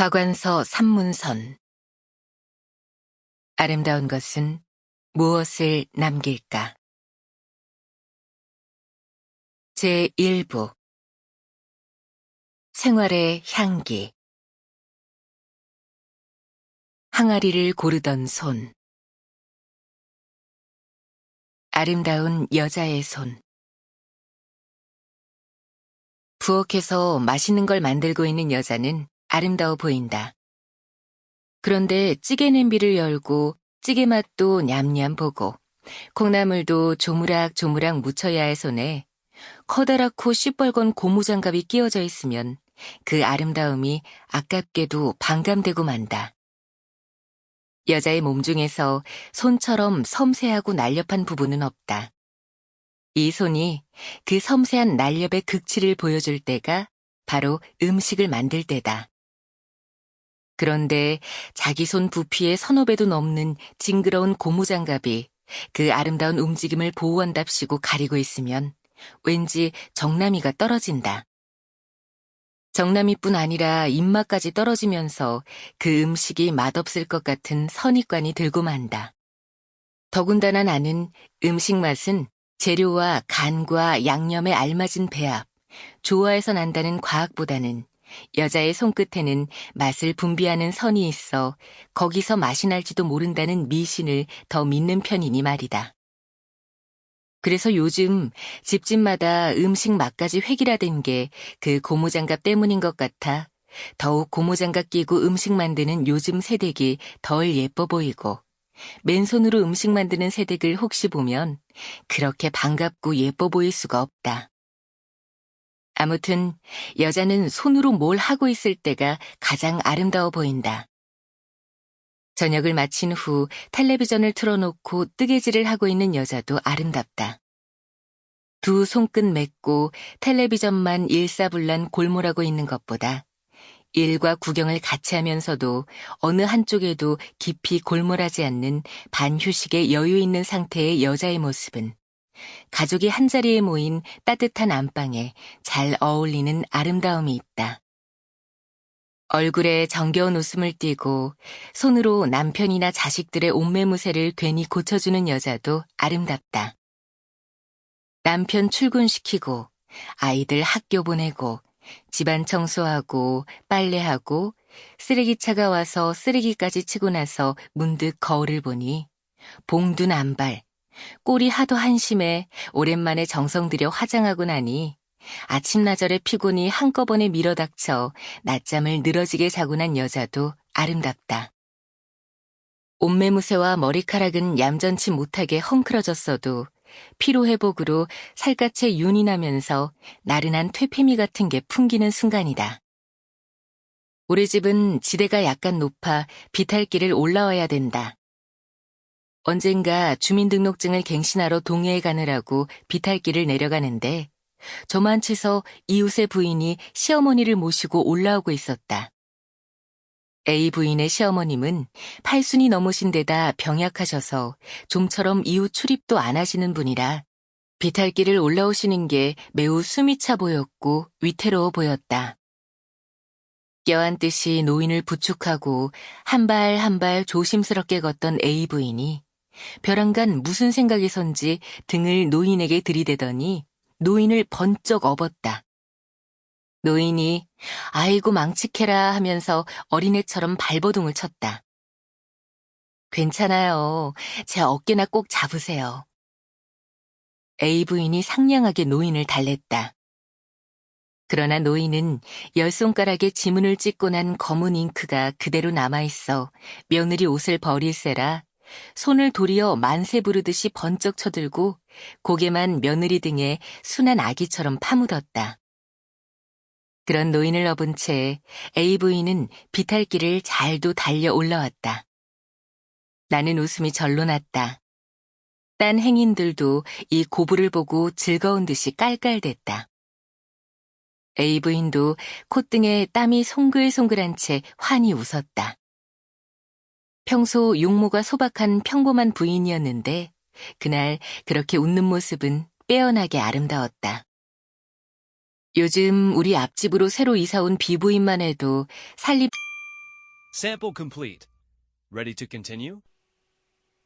박완서 삼문선. 아름다운 것은 무엇을 남길까? 제1부. 생활의 향기. 항아리를 고르던 손. 아름다운 여자의 손. 부엌에서 맛있는 걸 만들고 있는 여자는 아름다워 보인다. 그런데 찌개 냄비를 열고 찌개 맛도 냠냠 보고 콩나물도 조무락조무락 묻혀야 할 손에 커다랗고 시뻘건 고무장갑이 끼워져 있으면 그 아름다움이 아깝게도 반감되고 만다. 여자의 몸 중에서 손처럼 섬세하고 날렵한 부분은 없다. 이 손이 그 섬세한 날렵의 극치를 보여줄 때가 바로 음식을 만들 때다. 그런데 자기 손 부피의 서너 배도 넘는 징그러운 고무장갑이 그 아름다운 움직임을 보호한답시고 가리고 있으면 왠지 정남이가 떨어진다. 정남이뿐 아니라 입맛까지 떨어지면서 그 음식이 맛없을 것 같은 선입관이 들고 만다. 더군다나 나는 음식 맛은 재료와 간과 양념에 알맞은 배합, 좋아해서 난다는 과학보다는 여자의 손끝에는 맛을 분비하는 선이 있어 거기서 맛이 날지도 모른다는 미신을 더 믿는 편이니 말이다. 그래서 요즘 집집마다 음식 맛까지 획일화된 게 그 고무장갑 때문인 것 같아 더욱 고무장갑 끼고 음식 만드는 요즘 세댁이 덜 예뻐 보이고 맨손으로 음식 만드는 세댁을 혹시 보면 그렇게 반갑고 예뻐 보일 수가 없다. 아무튼 여자는 손으로 뭘 하고 있을 때가 가장 아름다워 보인다. 저녁을 마친 후 텔레비전을 틀어놓고 뜨개질을 하고 있는 여자도 아름답다. 두 손끝 맺고 텔레비전만 일사불란 골몰하고 있는 것보다 일과 구경을 같이 하면서도 어느 한쪽에도 깊이 골몰하지 않는 반휴식의 여유 있는 상태의 여자의 모습은 가족이 한자리에 모인 따뜻한 안방에 잘 어울리는 아름다움이 있다. 얼굴에 정겨운 웃음을 띠고 손으로 남편이나 자식들의 옷매무새를 괜히 고쳐주는 여자도 아름답다. 남편 출근시키고 아이들 학교 보내고 집안 청소하고 빨래하고 쓰레기차가 와서 쓰레기까지 치고 나서 문득 거울을 보니 봉둔 안발, 꼴이 하도 한심해 오랜만에 정성 들여 화장하고 나니 아침나절의 피곤이 한꺼번에 밀어닥쳐 낮잠을 늘어지게 자고 난 여자도 아름답다. 옷매무새와 머리카락은 얌전치 못하게 헝클어졌어도 피로회복으로 살갗에 윤이 나면서 나른한 퇴폐미 같은 게 풍기는 순간이다. 우리 집은 지대가 약간 높아 비탈길을 올라와야 된다. 언젠가 주민등록증을 갱신하러 동해에 가느라고 비탈길을 내려가는데 저만 치서 이웃의 부인이 시어머니를 모시고 올라오고 있었다. A 부인의 시어머님은 팔순이 넘으신 데다 병약하셔서 좀처럼 이웃 출입도 안 하시는 분이라 비탈길을 올라오시는 게 매우 숨이 차 보였고 위태로워 보였다. 껴안 듯이 노인을 부축하고 한 발 한 발 조심스럽게 걷던 A 부인이 벼랑간 무슨 생각이 선지 등을 노인에게 들이대더니 노인을 번쩍 업었다. 노인이 아이고 망치케라 하면서 어린애처럼 발버둥을 쳤다. 괜찮아요. 제 어깨나 꼭 잡으세요. A 부인이 상냥하게 노인을 달랬다. 그러나 노인은 열 손가락에 지문을 찍고 난 검은 잉크가 그대로 남아있어 며느리 옷을 버릴세라 손을 도리어 만세 부르듯이 번쩍 쳐들고 고개만 며느리 등에 순한 아기처럼 파묻었다. 그런 노인을 업은 채 A 부인은 비탈길을 잘도 달려 올라왔다. 나는 웃음이 절로 났다. 딴 행인들도 이 고부를 보고 즐거운 듯이 깔깔댔다. A 부인도 콧등에 땀이 송글송글한 채 환히 웃었다. 평소 용모가 소박한 평범한 부인이었는데 그날 그렇게 웃는 모습은 빼어나게 아름다웠다. 요즘 우리 앞집으로 새로 이사 온 비부인만 해도 살림 Sample complete. Ready to continue?